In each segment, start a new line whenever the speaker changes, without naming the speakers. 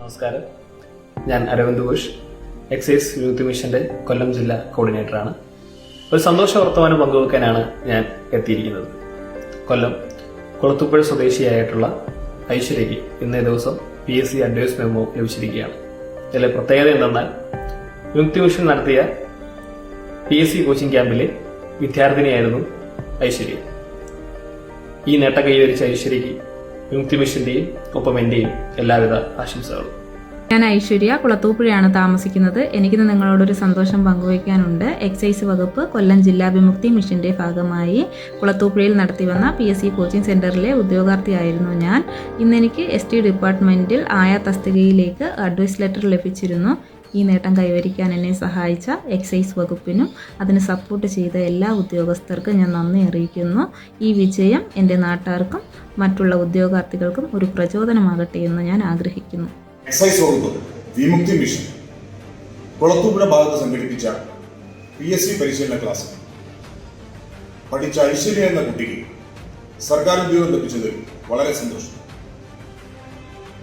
നമസ്കാരം. ഞാൻ Aravind Ghosh. Excise youth മിഷന്റെ കൊല്ലം ജില്ലാ കോർഡിനേറ്ററാണ്. ഒരു സന്തോഷ വർത്തമാനം പങ്കുവെക്കാനാണ് ഞാൻ എത്തിയിരിക്കുന്നത്. കൊല്ലം കുളത്തുപ്പുഴ സ്വദേശിയായിട്ടുള്ള ഐശ്വര്യയ്ക്ക് ഇന്നേ ദിവസം P S C advice memo ലഭിച്ചിരിക്കുകയാണ്. ഇതിലെ പ്രത്യേകത എന്തെന്നാൽ യുക്തി മിഷൻ നടത്തിയ പി എസ് സി കോച്ചിങ് ക്യാമ്പിലെ വിദ്യാർത്ഥിനിയായിരുന്നു ഐശ്വര്യ. ഈ നേട്ടം കൈവരിച്ച ഐശ്വര്യയ്ക്ക് യുക്തി മിഷന്റെയും ഒപ്പം എന്റെയും എല്ലാവിധ ആശംസകളും.
ഞാൻ ഐശ്വര്യ കുളത്തൂപ്പുഴയാണ് താമസിക്കുന്നത്. എനിക്കിന്ന് നിങ്ങളോടൊരു സന്തോഷം പങ്കുവയ്ക്കാനുണ്ട്. എക്സൈസ് വകുപ്പ് കൊല്ലം ജില്ലാ വിമുക്തി മിഷന്റെ ഭാഗമായി കുളത്തൂപ്പുഴയിൽ നടത്തിവന്ന പി എസ് സി കോച്ചിങ് സെന്ററിലെ ഉദ്യോഗാർത്ഥിയായിരുന്നു ഞാൻ. ഇന്ന് എനിക്ക് എസ് ടി ഡിപ്പാർട്ട്മെന്റിൽ ആയ തസ്തികയിലേക്ക് അഡ്വൈസ് ലെറ്റർ ലഭിച്ചിരുന്നു. ഈ നേട്ടം കൈവരിക്കാൻ എന്നെ സഹായിച്ച എക്സൈസ് വകുപ്പിനും അതിന് സപ്പോർട്ട് ചെയ്ത എല്ലാ ഉദ്യോഗസ്ഥർക്കും ഞാൻ നന്ദി അറിയിക്കുന്നു. ഈ വിജയം എന്റെ നാട്ടുകാർക്കും മറ്റുള്ള ഉദ്യോഗാർത്ഥികൾക്കും ഒരു പ്രചോദനമാകട്ടെ എന്ന് ഞാൻ ആഗ്രഹിക്കുന്നു.
എക്സൈസ് വകുപ്പ് വിമുക്തി മിഷൻ. കുളത്തൂപ്പുഴ ഭാഗത്ത് സംഘടിപ്പിച്ച പി എസ് സി പരിശീലന ക്ലാസ്. പഠിച്ച ഐശ്വര്യ എന്ന കുട്ടിക്ക് സർക്കാർ ഉദ്യോഗം ലഭിച്ചതിൽ വളരെ സന്തോഷം.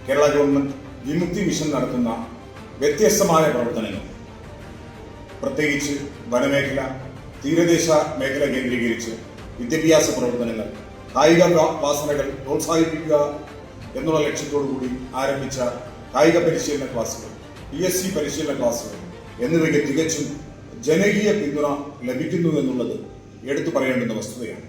കേരള ഗവൺമെന്റ് വിമുക്തി മിഷൻ നടത്തുന്ന വ്യത്യസ്തമായ പ്രവർത്തനങ്ങൾ. പ്രത്യേകിച്ച് വനമേഖല തീരദേശ മേഖല കേന്ദ്രീകരിച്ച് വിദ്യാഭ്യാസ പ്രവർത്തനങ്ങൾ കായിക വാസനകൾ പ്രോത്സാഹിപ്പിക്കുക എന്നുള്ള ലക്ഷ്യത്തോടു കൂടി ആരംഭിച്ച കായിക പരിശീലന ക്ലാസുകൾ പി എസ് സി പരിശീലന ക്ലാസുകൾ എന്നിവയ്ക്ക് തികച്ചും ജനകീയ പിന്തുണ ലഭിക്കുന്നു എന്നുള്ളത് എടുത്തു പറയേണ്ടുന്ന വസ്തുതയാണ്.